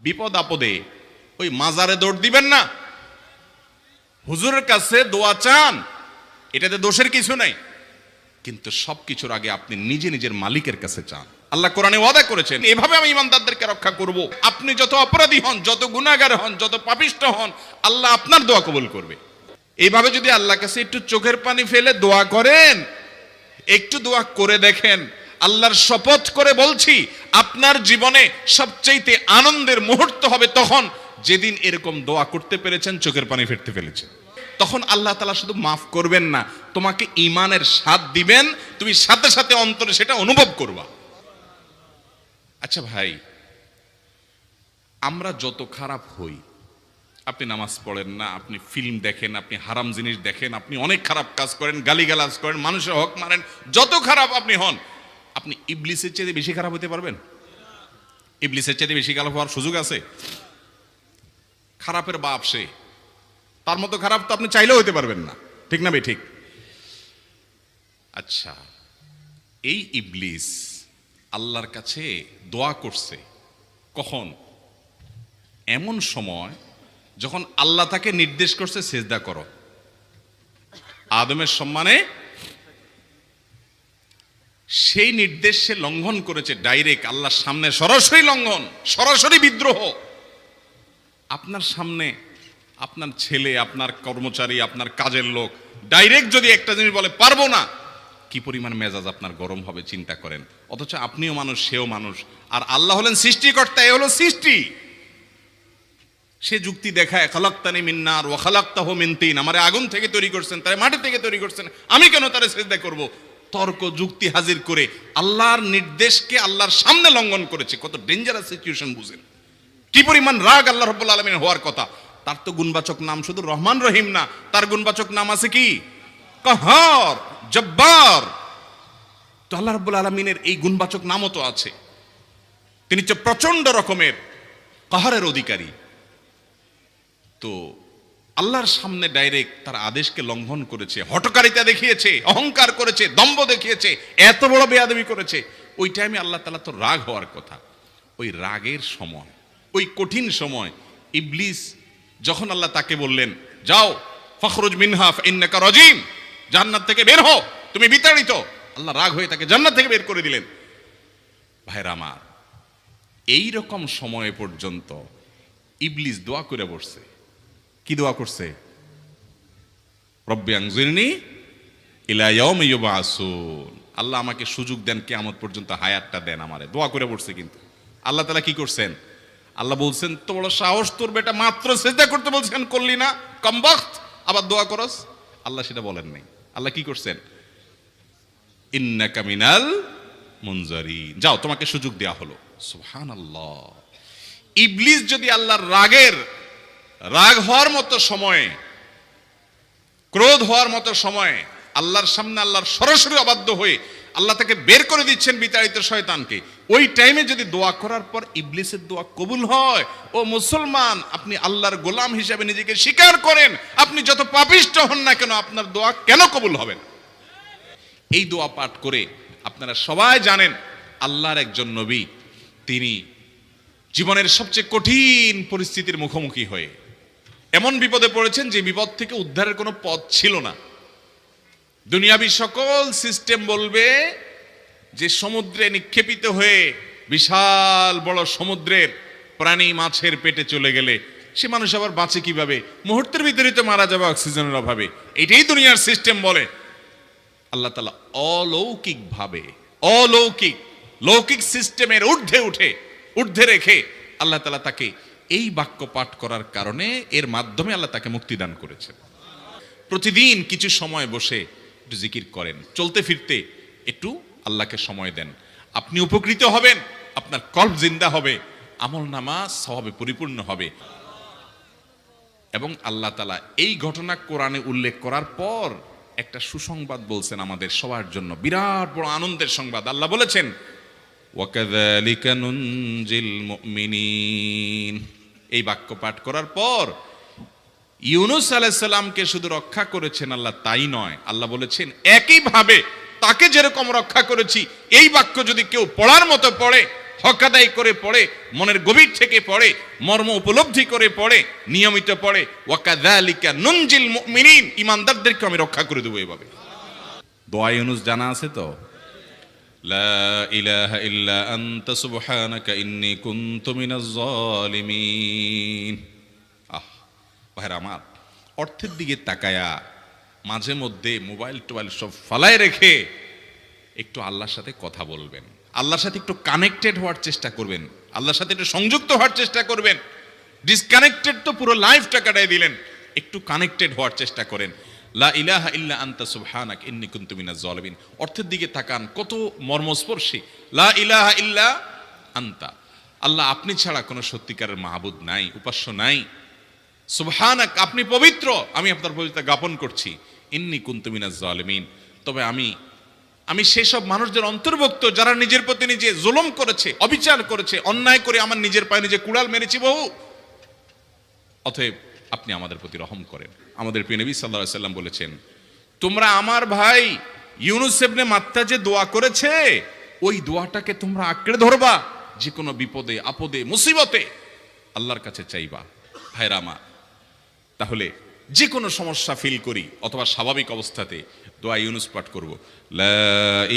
বিপদ আপদে, ওই মাজারে দৌড় দিবেন না। হুজুরের কাছে দোয়া চান, এটাতে দোষের কিছু নাই। কিন্তু সব কিছুর আগে আপনি নিজে নিজের মালিকের কাছে চান। আল্লাহ কোরআনে ওয়াদা করেছেন, এভাবে আমি ইমানদারদেরকে রক্ষা করব। আপনি যত অপরাধী হন, যত গুণাগার হন, যত পাপিষ্ট হন, আল্লাহ আপনার দোয়া কবুল করবে। এইভাবে যদি আল্লাহ কাছে একটু চোখের পানি ফেলে দোয়া করেন, একটু দোয়া করে দেখেন আল্লাহর শপথ করে বলছি, আপনার জীবনে সবচাইতে আনন্দের মুহূর্ত হবে তখন যেদিন এরকম দোয়া করতে পেরেছেন, চোখের পানি ফেরতে ফেলেছেন। তখন আল্লাহ তালা শুধু মাফ করবেন না, তোমাকে ইমানের স্বাদ দিবেন, তুমি সাথে সাথে অন্তরে সেটা অনুভব করবা। আচ্ছা ভাই, আমরা যত খারাপ হই, আপনি নামাজ পড়েন না, আপনি ফিল্ম দেখেন, আপনি হারাম জিনিস দেখেন, আপনি অনেক খারাপ কাজ করেন, গালিগালাজ করেন, মানুষের হক মারেন যত খারাপ আপনি হন আপনি ইবলিসের চেয়ে বেশি খারাপ হতে পারবেন? ইবলিসের চেয়ে বেশি খারাপ হওয়ার সুযোগ আছে? খারাপের বাপ সে। তার মতো খারাপ তো আপনি চাইলেও হতে পারবেন না। ঠিক না বে ঠিক? আচ্ছা এই ইবলিস আল্লাহর কাছে দোয়া করছে কখন? এমন সময় যখন আল্লাহ তাকে নির্দেশ করছে, সেজদা করো। আদমের সম্মানে সেই নির্দেশ সে লঙ্ঘন করেছে ডাইরেক্ট আল্লাহর সামনে, সরাসরি লঙ্ঘন, সরাসরি বিদ্রোহ। আপনার সামনে আপনার ছেলে, আপনার কর্মচারী, আপনার কাজের লোক, ডাইরেক্ট যদি একটা জিনিস বলে, পারব না। কি পরিমাণ মেজাজ আপনার গরম হবে, চিন্তা করেন। অথচ আপনিও মানুষ, সেও মানুষ। আর আল্লাহ হলেন সৃষ্টিকর্তা, এ হলো সৃষ্টি। সে যুক্তি দেখায়, খালাক্তানি মিন্নার ও খালাক্তাহ মিনতিন আমারে আগুন থেকে তৈরি করছেন, তারে মাটি থেকে তৈরি করছেন। আমি কেন তারে সেজদা করব? তর্ক, যুক্তি হাজির করে আল্লাহর নির্দেশকে আল্লাহর সামনে লঙ্ঘন করেছে। কত ডেঞ্জারাস সিচুয়েশন বুঝেন। কি পরিমাণ রাগ আল্লাহ রব্বুল আলমিন হওয়ার কথা। তার তো গুণবাচক নাম শুধু রহমান রহিম না, তার গুণবাচক নাম আছে কি? কহর, জব্বার। তো আল্লাহ রব্বুল আলমিনের এই গুণবাচক নামও তো আছে। তিনি হচ্ছে প্রচণ্ড রকমের কাহারের অধিকারী। তো আল্লাহর সামনে ডাইরেক্ট তার আদেশকে লঙ্ঘন করেছে হটকারিতা দেখিয়েছে, অহংকার করেছে, দম্ভ দেখিয়েছে, এত বড় বেয়াদবি করেছে। ওই টাইমে আল্লাহ তালা তো রাগ হওয়ার কথা। ওই রাগের সময়, ওই কঠিন সময় ইবলিস যখন আল্লাহ তাকে বললেন, যাও, ফখরুজ মিনহাফ ইন্নাকা রজিম, জান্নাত থেকে বের হও, তুমি বিতাড়িত। আল্লাহ রাগ হয়ে তাকে জান্নাত থেকে বের করে দিলেন। ভাইরা আমার এই রকম সময় পর্যন্ত ইবলিস দোয়া করে বসছে। কি দোয়া করছে? আল্লাহ আমাকে সুযোগ দেন কিয়ামত পর্যন্ত হায়াতটা দেন আমারে। দোয়া করে পড়ছে কিন্তু। আল্লাহ তালা কি করছেন? আল্লাহ বলছেন তো বড় সাহস তোর বেটা, মাত্র সেজদা করতে বলছেন, করলি না? কমবখত আবার দোয়া করস? আল্লাহ সেটা বলেন নাই। আল্লাহ কি করছেন? ইন্নাকা মিনাল মুনজারিন। যাও, তোমাকে সুযোগ দেওয়া হলো। সুবহানাল্লাহ। ইবলিস যদি আল্লাহর রাগের রাগ হওয়ার মতো সময়ে, ক্রোধ হওয়ার মতো সময়ে আল্লাহর সামনে আল্লাহর সরাসরি অবাধ্য হয়ে আল্লাহ তাকে বের করে দিচ্ছেন বিতাড়িত শয়তানকে। ওই টাইমে যদি দোয়া করার পর ইবলিসের দোয়া কবুল হয়, ও মুসলমান, আপনি আল্লাহর গোলাম হিসেবে নিজেকে স্বীকার করেন, আপনি যত পাপিষ্ট হন না কেন, আপনার দোয়া কেন কবুল হবে এই দোয়া পাঠ করে আপনারা সবাই জানেন, আল্লাহর একজন নবী, তিনি জীবনের সবচেয়ে কঠিন পরিস্থিতির মুখোমুখি হয়ে এমন বিপদে পড়েছেন যে বিপদ থেকে উদ্ধারের কোনো পথ ছিল না। দুনিয়াবি সকল সিস্টেম বলবে যে সমুদ্রে নিক্ষেপিত হয়ে বিশাল বড় সমুদ্রের প্রাণী মাছের পেটে চলে গেলে সে মানুষ আবার বাঁচে কীভাবে? মুহূর্তের ভিতরে তো মারা যাবে অক্সিজেনের অভাবে। এটাই দুনিয়ার সিস্টেম বলে। আল্লাহ তালা অলৌকিক ভাবে অলৌকিক, লৌকিক সিস্টেমের ঊর্ধ্বে উঠে, ঊর্ধ্বে রেখে আল্লাহ তালা তাকে এই বাক্য পাঠ করার কারণে এর মাধ্যমে আল্লাহ তাকে মুক্তি দান করেছে প্রতিদিন কিছু সময় বসে একটু জিকির করেন। চলতে ফিরতে একটু আল্লাহকে সময় দেন। আপনি উপকৃত হবেন, আপনার কল্প জিন্দা হবে, আমল নামা, স্বভাবে পরিপূর্ণ হবে। এবং আল্লাহ তালা এই ঘটনা কোরআনে উল্লেখ করার পর একটা সুসংবাদ বলছেন আমাদের সবার জন্য। বিরাট বড় আনন্দের সংবাদ। আল্লাহ বলেছেন ওয়াকাদালিকা নুনজিল মুমিনিন। এই বাক্য পাঠ করার পর ইউনুস আলাইসাল্লামকে শুধু রক্ষা করেছেন আল্লাহ, তাই নয়। আল্লাহ বলেছেন, একইভাবে তাকে যেরকম রক্ষা করেছি, এই বাক্য যদি কেউ পড়ার মতো পড়ে হক আদায় করে পড়ে, মনের গভীর থেকে পড়ে, মর্ম উপলব্ধি করে পড়ে, নিয়মিত পড়ে, ওয়াকাযালিকা নুনজিল মুমিনিন, ইমানদারদেরকে আমি রক্ষা করে দেবো এভাবে। দোয়া ইউনুস জানা আছে তো? লা ইলাহা ইল্লা আনতা সুবহানাকা ইন্নী কুনতু মিনাজ জালিমিন। আহ, ভাইরা আমার, অর্থের দিকে তাকায়া মাঝে মধ্যে মোবাইল টোবাইল সব ফালায় রেখে একটু আল্লাহর সাথে কথা বলবেন। আল্লাহর সাথে একটু কানেক্টেড হওয়ার চেষ্টা করবেন। আল্লাহর সাথে একটু সংযুক্ত হওয়ার চেষ্টা করবেন। ডিসকানেক্টেড তো পুরো লাইফটা কাটাই দিলেন। একটু কানেক্টেড হওয়ার চেষ্টা করেন। লা ইলাহা ইল্লা আনতা সুবহানাক, ইন্নী কুনতু মিনাজ জালিমিন। অর্থের দিকে তাকান, কত মর্মস্পর্শী। লা ইলাহা ইল্লা আনতা। আল্লাহ আপনি ছাড়া কোনো সত্যিকারের মাহবুদ নাই, উপাস্য নাই। সুবহানাক, আপনি পবিত্র। আমি আপনার পবিত্রতা জ্ঞাপন করছি। ইন্নি কুনতু মিনাজ জালিমিন। তবে আমি আমি সেসব মানুষদের অন্তর্ভুক্ত যারা নিজের প্রতি নিজে জুলুম করেছে, অবিচার করেছে, অন্যায় করে আমার নিজের পায়ে নিজে কুড়াল মেরেছি বহু। অতএব আপনি আমাদের প্রতি রহম করেন। আমাদের প্রিয় নবী সাল্লাল্লাহু সাল্লাম বলেছেন, তোমরা আমার ভাই ইউনুস মাত্রা যে দোয়া করেছে, ওই দোয়াটাকে তোমরা আঁকড়ে ধরবা যে কোনো বিপদে, আপদে, মুসিবতে আল্লাহর কাছে চাইবা। ভাইরা আমার, তাহলে যে কোনো সমস্যা ফিল করি অথবা স্বাভাবিক অবস্থাতে দোয়া ইউনুস পাঠ করব। লা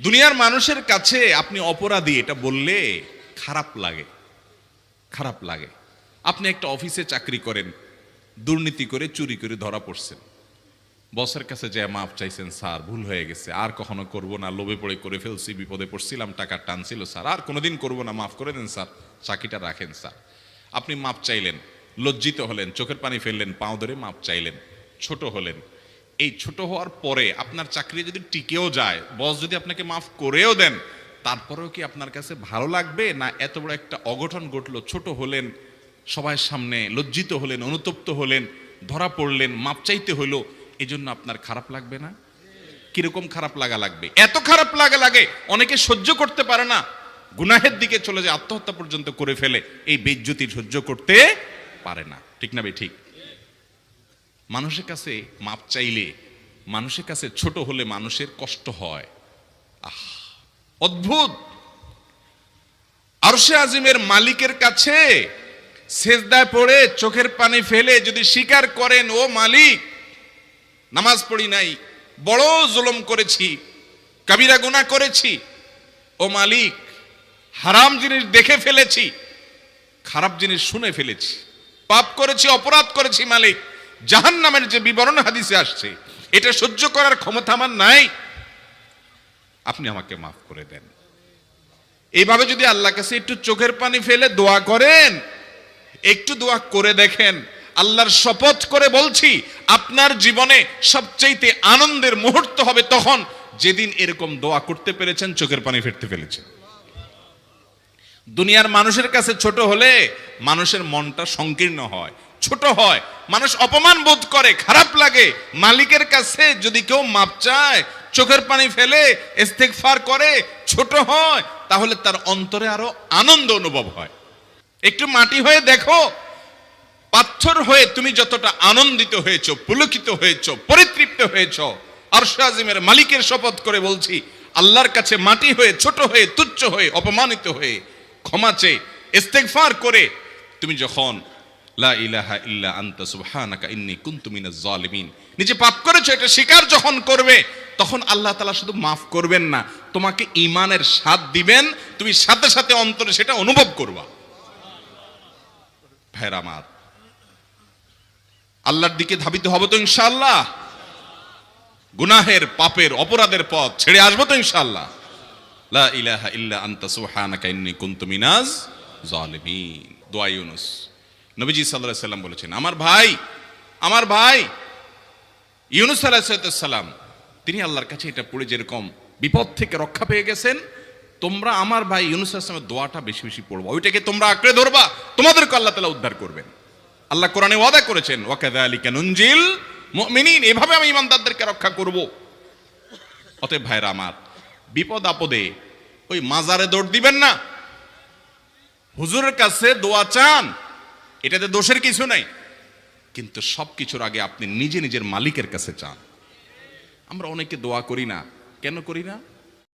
দুনিয়ার মানুষের কাছে আপনি অপরাধী, এটা বললে খারাপ লাগে খারাপ লাগে। আপনি একটা অফিসে চাকরি করেন, দুর্নীতি করে চুরি করে ধরা পড়ছেন। বসের কাছে যে মাপ চাইছেন, স্যার, ভুল হয়ে গেছে, আর কখনো করব না, লোভে পড়ে করে ফেলছি, বিপদে পড়ছিলাম, টাকা টানছিল, স্যার, আর কোনোদিন করব না, মাফ করে দেন, স্যার চাকিটা রাখেন, স্যার। আপনি মাপ চাইলেন, লজ্জিত হলেন, চোখের পানি ফেললেন, পাও ধরে মাপ চাইলেন, ছোট হলেন এই ছোট হওয়ার পরে আপনার চাকরি যদি টিকেও যায়, বস যদি আপনাকে মাফ করেও দেন, তারপরেও কি আপনার কাছে ভালো লাগবে? না এত বড় একটা অঘটন ঘটলো, ছোট হলেন সবার সামনে লজ্জিত হলেন, অনুতপ্ত হলেন, ধরা পড়লেন, মাপ চাইতে হলো এই জন্য আপনার খারাপ লাগবে না? কীরকম খারাপ লাগা লাগবে? এত খারাপ লাগা লাগে, অনেকে সহ্য করতে পারে না। গুনাহের দিকে চলে যায়, আত্মহত্যা পর্যন্ত করে ফেলে, এই বেজ্জতি সহ্য করতে পারে না। ঠিক না বে ঠিক? মানুষের কাছে মাপ চাইলে, মানুষের কাছে ছোট হলে মানুষের কষ্ট হয়। আহ, অদ্ভুত! আরশে আজিমের মালিকের কাছে সেজদায় পড়ে চোখের পানি ফেলে যদি স্বীকার করেন, ও মালিক, নামাজ পড়ি নাই, বড় জুলম করেছি, কাবিরা গুনাহ করেছি, ও মালিক, হারাম জিনিস দেখে ফেলেছি, খারাপ জিনিস শুনে ফেলেছি, পাপ করেছি, অপরাধ করেছি মালিক। জাহান নামের যে বিবরণ হাদিসে আসছে, এটা সহ্য করার ক্ষমতা আমার নাই। আপনি আমাকে মাফ করে দেন। এইভাবে যদি আল্লাহ কাছে একটু চোখের পানি ফেলে দোয়া করেন, একটু দোয়া করে দেখেন, আল্লাহর শপথ করে বলছি, আপনার জীবনে সবচাইতে আনন্দের মুহূর্ত হবে তখন যেদিন এরকম দোয়া করতে পেরেছেন, চোখের পানি ফেলতে ফেলেছেন দুনিয়ার মানুষের কাছে ছোট হলে মানুষের মনটা সংকীর্ণ হয়। ছোট হয়। মানুষ অপমান বোধ করে, খারাপ লাগে। মালিকের কাছে যদি কেউ মাপ চায়, চোখের পানি ফেলে, ইস্তেগফার করে, ছোট হয়, তাহলে তার অন্তরে আরও আনন্দ অনুভব হয়। একটু মাটি হয়ে দেখো, পাথর হয়ে তুমি যতটা আনন্দিত হয়েছো, পুলকিত হয়েছো, পরিতৃপ্ত হয়েছো, আরশ মালিকের শপথ করে বলছি, আল্লাহর কাছে মাটি হয়ে, ছোট হয়ে, তুচ্ছ হয়ে, অপমানিত হয়ে, ক্ষমা চেয়ে, ইস্তেগফার করে তুমি যখন লা ইলাহা ইল্লা আনতা সুবহানাকা ইন্নী কুনতু মিনাজ জালিমিন। নিজে পাপ এটা স্বীকার যখন করবে, তখন আল্লাহ শুধু করবেন না, তোমাকে স্বাদ দিবেন, তুমি সাথে সাথে অন্তরে সেটা অনুভব করবা। আল্লাহর দিকে ধাবিত হব তো ইনশাআল্লাহ। গুনাহের, পাপের, অপরাধের পথ ছেড়ে আসব তো ইনশাআল্লাহ। লা ইলাহা ইল্লা আনতা সুবহানাকা ইন্নী কুনতু মিনাজ জালিমিন। দোয়া ইউনুস। নবীজি আলাইহি সাল্লাম বলেছেন, আমার ভাই আমার ভাই। ইউনুস সালাম, তিনি আল্লাহর কাছে এটা পড়ে যেরকম, বিপদ থেকে রক্ষা পেয়ে গেছেন, তোমরা আমার ভাই ইউনুস আসলামের দোয়াটা বেশি বেশি পড়বা। ওইটাকে তোমরা আঁকড়ে ধরবা, তোমাদেরকে আল্লাহ তালা উদ্ধার করবেন। আল্লাহ কোরআনে ওয়াদা করেছেন ওয়াকাদা আলী নুনজিল মুমিনিন। এভাবে আমি ইমানদারদেরকে রক্ষা করব। অতএব ভাইরা আমার, বিপদ আপদে ওই মাজারে দৌড় দিবেন না। হুজুরের কাছে দোয়া চান এটাতে দোষের কিছু নাই। কিন্তু সব কিছুর আগে আপনি নিজে নিজের মালিকের কাছে চান। আমরা অনেকে দোয়া করি না। কেন করি না?